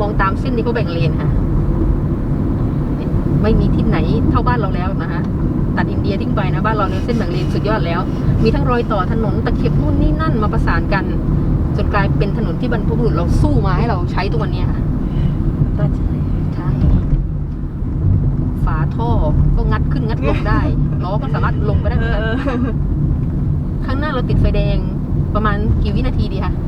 มองตามเส้นนี้ก็แบ่งเลนค่ะเนี่ยไม่มีที่ไหนเท่าบ้านเราแล้วนะคะตัดอินเดียทิ้งไปนะบ้านเราเนี่ยเส้นแบ่งเลนสุดยอดแล้ว มีทั้งรอยต่อถนนตะเข็บนู่นนี่นั่นมาประสานกัน จนกลายเป็นถนนที่บรรพบุรุษเราสู้มาให้เราใช้ทุกวันเนี้ยค่ะก็ใช่ใช่ฝาท่อก็งัดขึ้นงัดลงได้ล้อก็สามารถลงไปได้เหมือนกันข้างหน้าเราติดไฟแดงประมาณกี่วินาทีดีคะตัดไ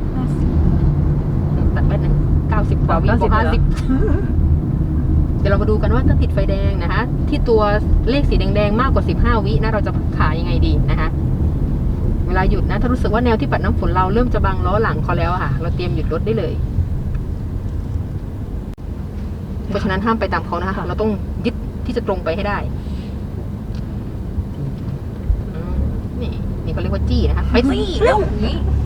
ปหนึ่งเก้าสิบกว่าวิกว่าห้าสิบเดี๋ยวเรามาดูกันว่าถ้าติดไฟแดงนะคะ ที่ตัวเลขสีแดงๆมากกว่าสิบห้าวินะเราจะขายยังไงดีนะคะ เวลาหยุดนะ ถ้ารู้สึกว่าแนวที่ปัดน้ำฝนเราเริ่มจะบังล้อหลังเขาแล้วอะค่ะ เราเตรียมหยุดรถได้เลยเพราะฉะนั้นห้ามไปตามเขานะคะเราต้องยึดที่จะตรงไปให้ได้อืมนี่นี่เขาเรียกว่าจี้นะคะไปสิเร็วนี่ไป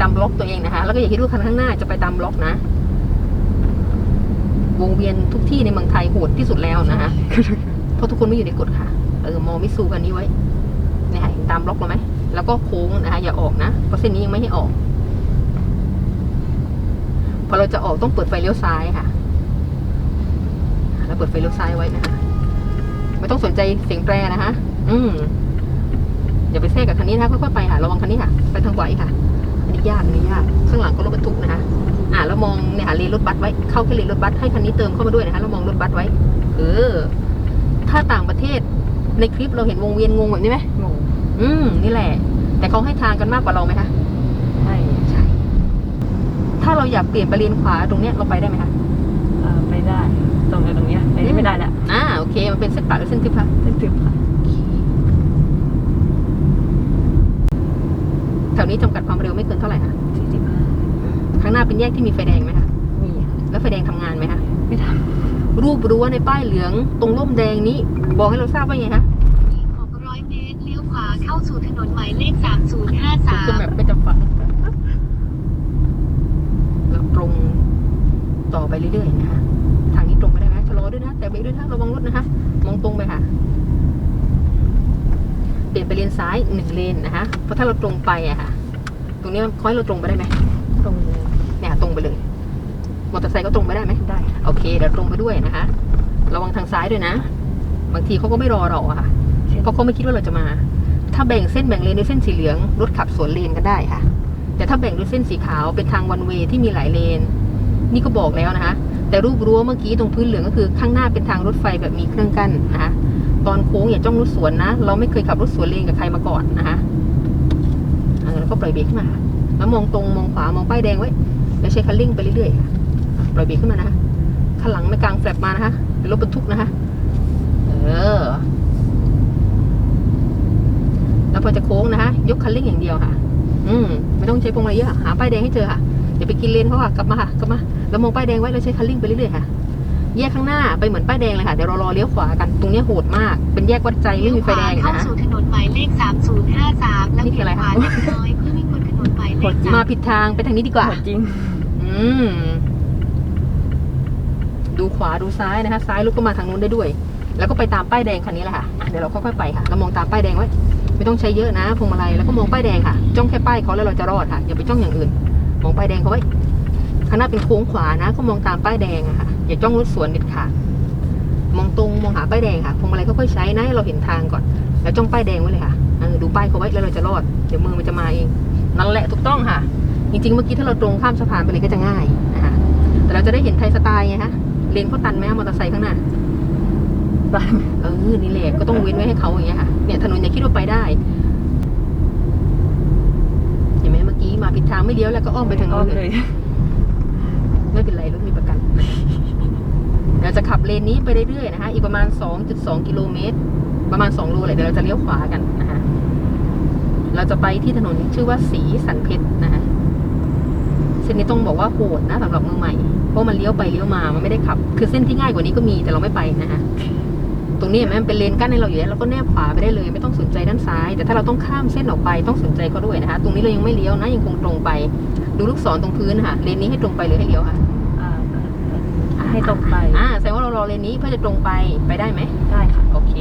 ตามบล็อกตัวเองนะคะ แล้วก็อย่าคิดว่าคันข้างหน้าจะไปตามบล็อกนะ วงเวียนทุกที่ในเมืองไทยโหดที่สุดแล้วนะคะเพราะทุกคนไม่อยู่ในกฎค่ะ เออมองมิสูกันนี้ไว้เนี่ยค่ะตามบล็อกเราไหม แล้วก็โค้งนะคะอย่าออกนะ เพราะเส้นนี้ยังไม่ให้ออก พอเราจะออกต้องเปิดไฟเลี้ยวซ้ายค่ะ แล้วเปิดไฟเลี้ยวซ้ายไว้นะคะ ไม่ต้องสนใจเสียงแตรนะคะ อืมอย่าไปแทรกกับคันนี้นะคะค่อยๆไปค่ะ ระวังคันนี้ค่ะ ไปทางขวาอีกค่ะ อันนี้ยากอันนี้ยากข้างหลังก็รถบรรทุกนะคะอ่าแล้วมองเนี่ยค่ะเลนรถบัสไว้เข้าแค่เลนรถบัสให้คันนี้เติมเข้ามาด้วยนะคะแล้วมองรถบัสไว้เออถ้าต่างประเทศในคลิปเราเห็นวงเวียนงงแบบนี้ไหมงงอืมนี่แหละ แต่เขาให้ทางกันมากกว่าเราไหมคะใช่ใช่ถ้าเราอยากเปลี่ยนไปเลนขวาตรงเนี้ยเราไปได้ไหมคะเอ่อไปได้ ตรงนี้ตรงเนี้ยไปไม่ได้แล้วอ่าโอเค มันเป็นเส้นปากหรือเส้นทึบคะเป็นถึงค่ะแถวนี้จำกัดความ เร็วไม่เกินเท่าไหร่คะสี่สิบห้าข้างหน้าเป็นแยกที่มีไฟแดงไหมคะมีค่ะแล้วไฟแดงทำงานไหมคะไม่ทรูปรั้วในป้ายเหลือง ตรงร่มแดงนี้ บอกให้เราทราบว่าไงคะอีก600เมตรเลี้ยวขวาเข้าสู่ถนนหมายเลขคือแบบ3053ไม่จะฝังแล้วตรงต่อไปเรื่อยๆนะคะทางนี้ตรงไปได้ไหมชะลอด้วยนะ แต่เบรกด้วยนะระวังรถนะคะ มองตรงไปค่ะเปลี่ยนไปเลนซ้ายหนึ่งเลนนะคะเพราะถ้าเราตรงไปอะค่ะต รงนี้คอยเราตรงไปได้ไหมำตรงนี้เนี่ยตรงไปเลยมอเตอร์ไซค์ก็ตรงไปได้ไหมได้โอเคเดี๋ยวตรงไปด้วยนะคะ ระวังทางซ้ายด้วยนะ บางทีเขาก็ไม่รอเราอะค่ะเพราะเขาไม่คิดว่าเราจะมา ถ้าแบ่งเส้นแบ่งเลนด้วยเส้นสีเหลืองรถขับสวนเลนกันได้ค่ะ แต่ถ้าแบ่งด้วยเส้นสีขาวเป็นทางวันเวที่มีหลายเลน นี่ก็บอกแล้วนะคะ แต่รูปรั้วเมื่อกี้ตรงพื้นเหลืองก็คือข้างหน้าเป็นทางรถไฟแบบมีเครื่องกั้นนะคะตอนโค้งอย่าจ้องรถสวนนะ เราไม่เคยขับรถสวนเลนกับใครมาก่อนนะคะเออ แล้วก็ปล่อยเบรกขึ้นมา แล้วมองตรงมองขวามองป้ายแดงไว้ แล้วใช้คันเร่งไปเรื่อยๆ ปล่อยเบรกขึ้นมานะข้างหลังไม่กลางแฟลปมานะคะเป็นรถบรรทุกนะคะ เออ แล้วพอจะโค้งนะคะยกคันเร่งอย่างเดียวค่ะ อืม ไม่ต้องใช้พวงมาลัยเยอะค่ะหาป้ายแดงให้เจอค่ะ เดี๋ยวไปกินเลนเขาค่ะ กลับมาค่ะ กลับมา แล้วมองป้ายแดงไว้แล้วใช้คันเร่งไปเรื่อยๆค่ะ แยกข้างหน้าไปเหมือนป้ายแดงเลยค่ะเดี๋ยวเรารอเลี้ยวขวากันตรงเนี้ยโหดมาก เป็นแยกวัดใจไม่มีไฟแดงเข้านะคะสู่ถนนหมายเลข 3053 แล้วนี่คือเลี้อะไรยวขคะวาเล็กน้อยเพื่อวิ่งบนถนนหมายเลขมาผิดทางไปทางนี้ดีกว่าโหดจริง อืมดูขวาดูซ้ายนะคะ ซ้ายลุกก็มาทางนู้นได้ด้วย แล้วก็ไปตามป้ายแดงคันนี้แหละค่ะอะเดี๋ยวเราค่อยๆไปค่ะเรามองตามป้ายแดงไว้ไม่ต้องใช้เยอะนะพวงมาลัยแล้วก็มองป้ายแดงค่ะ จ้องแค่ป้ายเขาแล้วเราจะรอดค่ะอย่าไปจ้องอย่างอื่น มองป้ายแดงเขาไว้ข้างหน้าเป็นโค้งขวานะ ก็มองตามป้ายแดงอะค่ะ อย่าจ้องรถสวนเด็ดขาดมองตรงมองหาป้ายแดงค่ะพวงมาลัยค่อยๆใช้นะให้เราเห็นทางก่อน แล้วจ้องป้ายแดงไว้เลยค่ะเออดูป้ายเขาไว้แล้วเราจะรอดเดี๋ยวมือมันจะมาเองนั่นแหละถูกต้องค่ะ จริงๆเมื่อกี้ถ้าเราตรงข้ามสะพานไปเลยก็จะง่ายนะคะแต่เราจะได้เห็นไทยสไตล์ไงฮะเลนเขาตันไหมคะมอเตอร์ไซค์ข้างหน้าตันเออนี่แหละก็ต้องเว้นไว้ให้เขาอย่างเงี้ยค่ะเนี่ยถนนอย่าคิดว่าไปได้เห็นไหมเมื่อกี้มาผิดทางไม่เลี้ยวแล้วก็อ้อมไปทางอ้อโน้มนเลเลยยไม่เป็นไรรถมี ประกันเราจะขับเลนนี้ไปเรื่อยๆนะคะอีกประมาณ 2.2 กิโลเมตร ประมาณ 2 โลเลยเดี๋ยวเราจะเลี้ยวขวากันนะคะเราจะไปที่ถนนชื่อว่าสีสันเพชรนะคะเส้นนี้ต้องบอกว่าโหดนะสำหรับมือใหม่ เพราะมันเลี้ยวไปเลี้ยวมา มันไม่ได้ขับ คือเส้นที่ง่ายกว่านี้ก็มีแต่เราไม่ไปนะคะตรงนี้เห็นไหมมันเป็นเลนกั้นให้เราอยู่แล้วเราก็แนบขวาไปได้เลย ไม่ต้องสนใจด้านซ้าย แต่ถ้าเราต้องข้ามเส้นออกไปต้องสนใจเขาด้วยนะคะ ตรงนี้เรายังไม่เลี้ยวนะยังคงตรงไป ดูลูกศรตรงพื้นค่ะเลนนี้ให้ตรงไปหรือให้เลี้ยวค่ะอ่า ให้ตรงไป อ่าแสดงว่าเรารอเลนนี้เพื่อจะตรงไปไปได้ไหมได้ค่ะ โอเค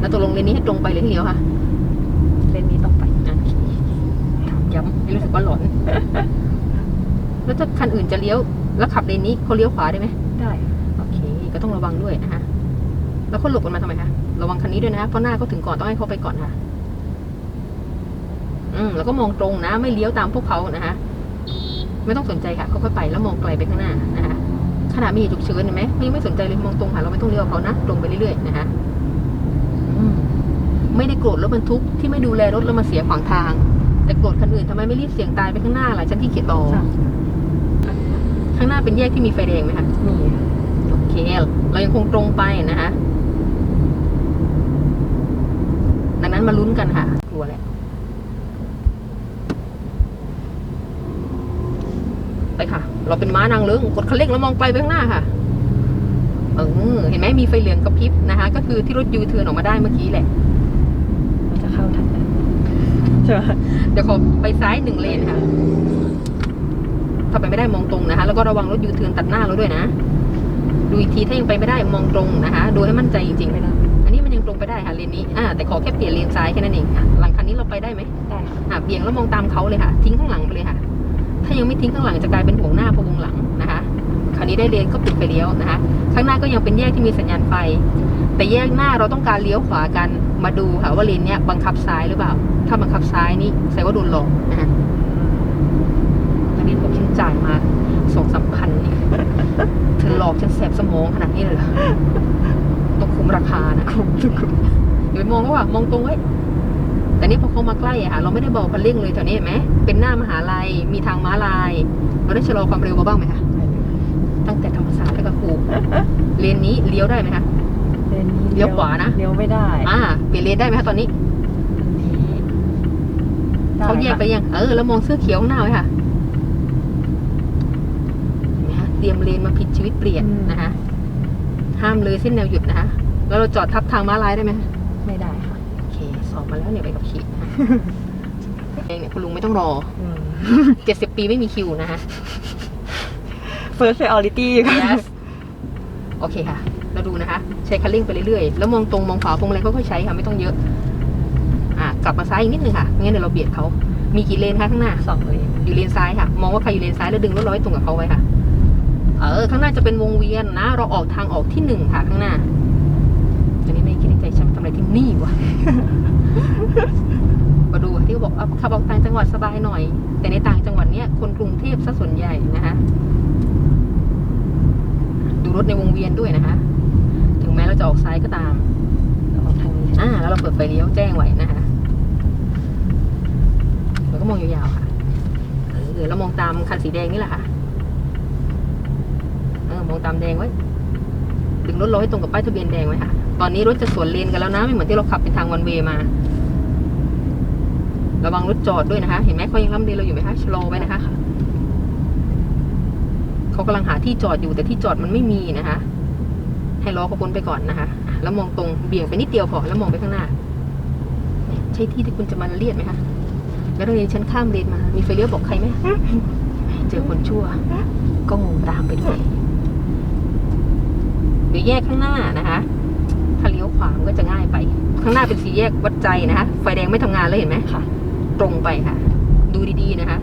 แล้วตกลงเลนนี้ให้ตรงไปหรือให้เลี้ยวค่ะเลนนี้ตรงไปโอเคย้ำให้รู้สึกว่าหลอน แล้วถ้าคันอื่นจะเลี้ยว แล้วขับเลนนี้เขาเลี้ยวขวาได้ไหมได้ โอเค ก็ต้องระวังด้วยนะคะแล้วเขาหลบกันมาทำไมคะระวังคันนี้ด้วยนะคะเพราะหน้าเขาถึงก่อนต้องให้เขาไปก่อนค่ะ อืมแล้วก็มองตรงนะ ไม่เลี้ยวตามพวกเขานะคะ ไม่ต้องสนใจค่ะค่อยๆไปแล้วมองไกลไปข้างหน้านะคะขณะมีเหตุฉุกเฉินเห็นไหมเขายังไม่สนใจเลยมองตรงค่ะเราไม่ต้องเลี้ยวกับเขานะตรงไปเรื่อยๆนะคะอืมไม่ได้โกรธรถบรรทุกที่ไม่ดูแลรถแล้วมาเสียขวางทาง แต่โกรธคันอื่นทำไมไม่รีบเสี่ยงตายไปข้างหน้าล่ะฉันที่เกียจรอค่ะข้างหน้าเป็นแยกที่มีไฟแดงไหมคะมีค่ะโอเค เรายังคงตรงไปนะคะดังนั้นมาลุ้นกันค่ะกลัวแหละ ไปค่ะ เราเป็นม้านางเลิ้งกดคันเร่งแล้วมองไกลไปข้างหน้าค่ะเออเห็นไหมมีไฟเหลืองกระพริบนะคะ ก็คือที่รถยูเทิร์นออกมาได้เมื่อกี้แหละมันจะเข้าทันไหมใช่ไหมเดี๋ยวขอไปซ้ายหนึ่งเลนค่ะถ้าไปไม่ได้มองตรงนะคะ แล้วก็ระวังรถยูเทิร์นตัดหน้าเราด้วยนะ ดูอีกทีถ้ายังไปไม่ได้มองตรงนะคะ ดูให้มั่นใจจริงๆไม่ได้อันนี้มันยังตรงไปได้ค่ะเลนนี้อ่าแต่ขอแค่เปลี่ยนเลนซ้ายแค่นั้นเองอะ หลังคันนี้เราไปได้ไหมได้ค่ะอะเบี่ยงแล้วมองตามเขาเลยค่ะ ทิ้งข้างหลังไปเลยค่ะ ถ้ายังไม่ทิ้งข้างหลังจะกลายเป็นห่วงหน้าพะวงหลังนะคะคราวนี้ได้เลนก็ปิดไปเลี้ยวนะคะ ข้างหน้าก็ยังเป็นแยกที่มีสัญญาณไฟ แต่แยกหน้าเราต้องการเลี้ยวขวากันมาดูค่ะว่าเลนเนี้ยบังคับซ้ายหรือเปล่า ถ้าบังคับซ้ายนี่แสดงว่าโดนหลอกนะคะอันนี้ผมฉันจ่ายมาสองสามพันเนี่ยเธอหลอกฉันแสบสมองขนาดนี้เลยเหรอต้องคุ้มราคานะคุ้มทุกคนอย่าไปมองเขาว่า มองตรงไว้ แต่นี่พอเขามาใกล้อะค่ะเราไม่ได้บอกคันเร่งเลยแถวนี้เห็นไหมเป็นหน้ามหาลัยมีทางม้าลายเราได้ชะลอความเร็วมาบ้างไหมคะตั้งแต่ธรรมศาสตร์แล้วก็ครูเลนนี้เลี้ยวได้ไหมคะเลนนี้เลี้ยวขวานะเลี้ยวไม่ได้ อ่าเปลี่ยนเลนได้ไหมคะตอนนี้อันนี้ด้เขาแยกไปค่ะยังเออแล้วมองเสื้อเขียวข้างหน้าไว้ค่ะเห็นไหมคะเตรียมเลนมาผิดชีวิตเปลี่ยนนะคะห้ามเลยเส้นแนวหยุดนะคะแล้วเราจอดทับทางม้าลายได้ไหมคะไม่ได้ค่ะโอเคสอบมาแล้วเนี่ยไปกับขี่นะคะเองเนี่ยคุณลุงไม่ต้องรออืมเจ็ดสิบปีไม่มีคิวนะคะ first priority ค่ะ yes โอเคค่ะ เราดูนะคะ ใช้คันเร่งไปเรื่อยๆ แล้วมองตรงมองขวาพวงมาลัยค่อยๆใช้ค่ะ ไม่ต้องเยอะ อะ กลับมาซ้ายอีกนิดนึงค่ะไม่งั้นเดี๋ยวเราเบียดเขา มีกี่เลนคะข้างหน้าสองเลน อยู่เลนซ้ายค่ะ มองว่าใครอยู่เลนซ้ายแล้วดึงรถเราให้ตรงกับเขาไว้ค่ะ เออ ข้างหน้าจะเป็นวงเวียนนะ เราออกทางออกที่หนึ่งค่ะข้างหน้า อันนี้ไม่คิดในใจฉันทำอะไรที่นี่วะ มาดูที่บอกเอาขับออกต่างจังหวัดสบายหน่อย แต่ในต่างจังหวัดเนี้ยคนกรุงเทพซะส่วนใหญ่นะคะดูรถในวงเวียนด้วยนะคะ ถึงแม้เราจะออกซ้ายก็ตามออกทางนี้อ่าแล้วเราเปิดไฟเลี้ยวแจ้งไว้นะคะแล้วก็มองยาวๆค่ะเออแล้วมองตามคันสีแดงนี่แหละค่ะเออมองตามแดงไว้ดึงรถเราให้ตรงกับป้ายทะเบียนแดงไว้ค่ะ ตอนนี้รถจะสวนเลนกันแล้วนะไม่เหมือนที่เราขับเป็นทางวันเวมา ระวังรถจอดด้วยนะคะ เห็นไหมเขายังล้ำเลนเราอยู่ไหมคะชะลอไว้นะคะเขากำลังหาที่จอดอยู่แต่ที่จอดมันไม่มีนะคะ ให้ล้อเขาพ้นไปก่อนนะคะ แล้วมองตรงเบี่ยงไปนิดเดียวพอแล้วมองไปข้างหน้า ใช่ที่ที่คุณจะมาเลียดไหมคะแล้วตรงนี้ฉันข้ามเลนมา มีไฟเลี้ยวบอกใครไหมเจอคนชั่ว ก็งงตามไปด้วยเดี๋ยวแยกข้างหน้านะคะถ้าเลี้ยวขวามันก็จะง่ายไป ข้างหน้าเป็นสีแยกวัดใจนะคะไฟแดงไม่ทำงานเลยเห็นไหมค่ะ ตรงไปค่ะ ดูดีๆนะคะ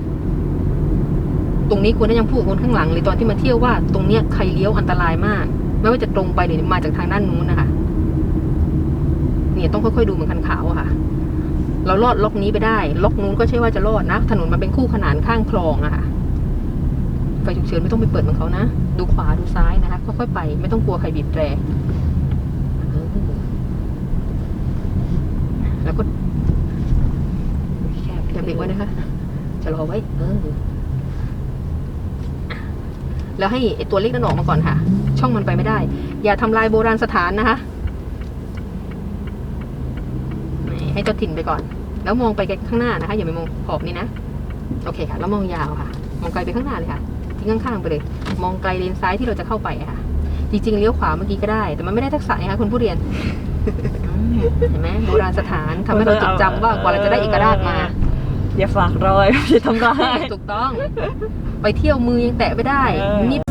ตรงนี้ควรจะยังพูดคนข้างหลังเลยตอนที่มาเที่ยวว่า ตรงเนี้ยใครเลี้ยวอันตรายมาก ไม่ว่าจะตรงไปหรือมาจากทางด้านนู้นนะคะ เนี่ยต้องค่อยๆดูเหมือนคันขาวอะค่ะ เราลอดล็อกนี้ไปได้ ล็อกนู้นก็ใช่ว่าจะรอดนะ ถนนมันเป็นคู่ขนานข้างคลองอะค่ะไฟฉุกเฉินไม่ต้องไปเปิดเหมือนเขานะ ดูขวาดูซ้ายนะคะ ค่อยๆไป ไม่ต้องกลัวใครบีบแตรแล้วก็ เบรกไว้นะคะจะรอไว้ เออ แล้วให้ไอตัวเล็กนั้นออกมาก่อนค่ะ ช่องมันไปไม่ได้ อย่าทำลายโบราณสถานนะคะให้เจ้าถิ่นไปก่อน แล้วมองไปข้างหน้านะคะ อย่าไปมองขอบนี้นะ โอเคค่ะ แล้วมองยาวค่ะ มองไกลไปข้างหน้าเลยค่ะ ทิ้งข้างๆไปเลย มองไกลเลนซ้ายที่เราจะเข้าไปค่ะ จริงๆเลี้ยวขวาเมื่อกี้ก็ได้ แต่มันไม่ได้ทักษะนะคะคุณผู้เรียน เห็นไหมโบราณสถานทำให้เราจดจำว่ากว่าเราจะได้เอกราชมา อย่าฝากรอยอย่าทำร้าย ถูกต้อง ไปเที่ยวมือยังแตะไม่ได้เออ นิด